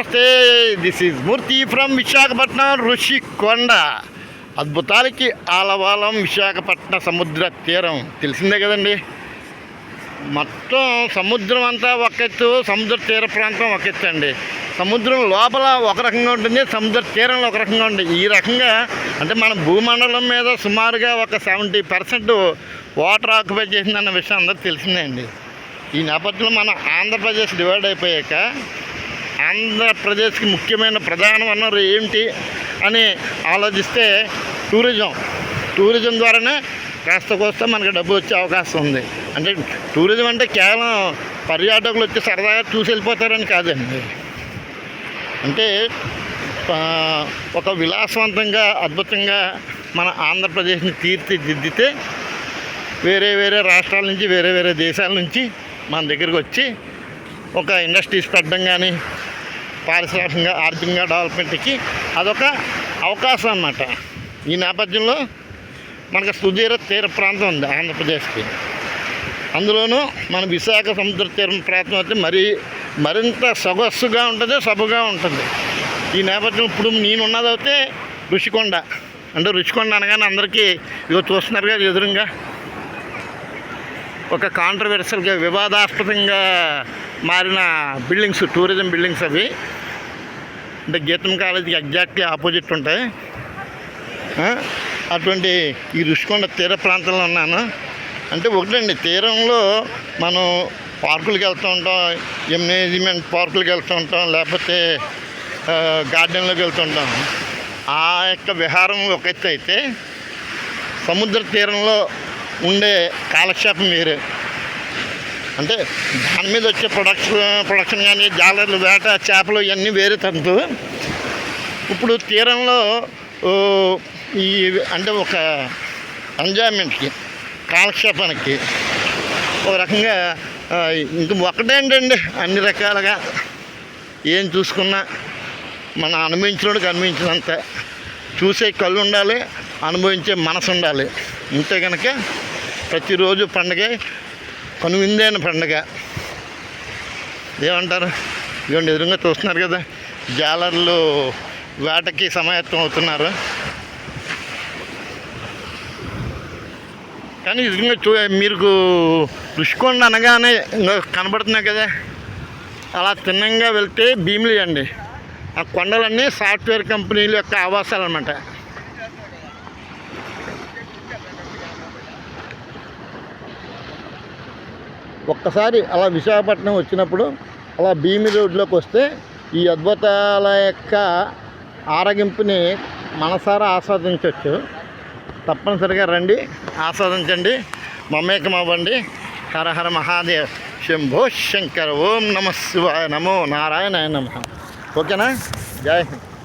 నమస్తే this is Murthy from Visakhapatnam Rushikonda అద్భుతాలకి ఆలవాలం విశాఖపట్నం సముద్ర తీరం. తెలిసిందే కదండి? మొత్తం సముద్రం అంతా ఒక ఎత్తు సముద్ర తీర ప్రాంతం ఒక ఎత్తు అండి సముద్రం లోపల ఒక రకంగా ఉంటుంది సముద్ర తీరంలో ఒక రకంగా ఉంటుంది. ఈ రకంగా అంటే మన భూమండలం మీద సుమారుగా ఒక సెవెంటీ పర్సెంట్ వాటర్ ఆక్యుపై చేసిందన్న విషయం అందరూ తెలిసిందే అండి. ఈ నేపథ్యంలో మన ఆంధ్రప్రదేశ్ డివైడ్ అయిపోయాక ఆంధ్రప్రదేశ్కి ముఖ్యమైన ప్రధాన వనరు ఏంటి అని ఆలోచిస్తే టూరిజం. టూరిజం ద్వారానే కాస్త కోస్త మనకి డబ్బు వచ్చే అవకాశం ఉంది. అంటే టూరిజం అంటే కేవలం పర్యాటకులు వచ్చి సరదాగా చూసి వెళ్ళిపోతారని కాదండి. అంటే ఒక విలాసవంతంగా అద్భుతంగా మన ఆంధ్రప్రదేశ్ని తీర్చిదిద్దితే వేరే వేరే రాష్ట్రాల నుంచి వేరే వేరే దేశాల నుంచి మన దగ్గరికి వచ్చి ఒక ఇండస్ట్రీస్ పెట్టడం కానీ పారిశ్రామికంగా ఆర్థికంగా డెవలప్మెంట్కి అదొక అవకాశం అన్నమాట. ఈ నేపథ్యంలో మనకు సుదీర తీర ప్రాంతం ఉంది ఆంధ్రప్రదేశ్కి. అందులోనూ మన విశాఖ సముద్ర తీరం ప్రాంతం అయితే మరీ మరింత సొగస్సుగా ఉంటుంది సబుగా ఉంటుంది. ఈ నేపథ్యం ఇప్పుడు నేను ఉన్నదైతే రుషికొండ. అంటే రుషికొండ అనగానే అందరికీ ఇగో చూస్తున్నారు కదా ఎదురుగా. ఒక కాంట్రవర్షియల్గా వివాదాస్పదంగా మారిన బిల్డింగ్స్ టూరిజం బిల్డింగ్స్ అవి. అంటే గీతం కాలేజీకి ఎగ్జాక్ట్లీ ఆపోజిట్ ఉంటాయి. అటువంటి ఈ రుషికొండ తీర ప్రాంతంలో ఉన్నాను. అంటే ఒకటండి తీరంలో మనం పార్కులకు వెళ్తూ ఉంటాం ఎమ్యూజ్మెంట్ పార్కులకు వెళ్తూ ఉంటాం లేకపోతే గార్డెన్లోకి వెళ్తూ ఉంటాం. ఆ యొక్క విహారం ఒక అయితే సముద్ర తీరంలో ఉండే కాలక్షేపం వేరే. అంటే దాని మీద వచ్చే ప్రొడక్షన్ ప్రొడక్షన్ కానీ జాలర్లు వేట చేపలు ఇవన్నీ వేరే తంతు. ఇప్పుడు తీరంలో ఈ అంటే ఒక ఎంజాయ్మెంట్కి కాలక్షేపానికి ఒక రకంగా ఇంక ఒకటేంటండి అన్ని రకాలుగా. ఏం చూసుకున్నా మన అనుభవించినోడికి అనుభవించినంత. చూసే కళ్ళు ఉండాలి అనుభవించే మనసు ఉండాలి. ఉంటే కనుక ప్రతిరోజు పండగ కనువిందైన పండగ. ఏమంటారు? ఇదిగోండి ఎదురుగా చూస్తున్నారు కదా జాలర్లు వేటకి సమాయత్తం అవుతున్నారు. కానీ ఎదురుగా చూ మీకు రుషికొండ అనగానే ఇంకా కనబడుతున్నాయి కదా. అలా తిన్నంగా వెళ్తే భీమిలి అండి. ఆ కొండలన్నీ సాఫ్ట్వేర్ కంపెనీల యొక్క ఆవాసాలు అనమాట ఒక్కసారి అలా విశాఖపట్నం వచ్చినప్పుడు అలా భీమి రోడ్లోకి వస్తే ఈ అద్భుతాల యొక్క ఆరగింపుని మనసారా ఆస్వాదించవచ్చు. తప్పనిసరిగా రండి ఆస్వాదించండి మమేకం అవ్వండి హర హర మహాదేవ్ శంభో శంకర్ ఓం నమ శివాయ నమో నారాయణ నమ. ఓకేనా? జై హింద్.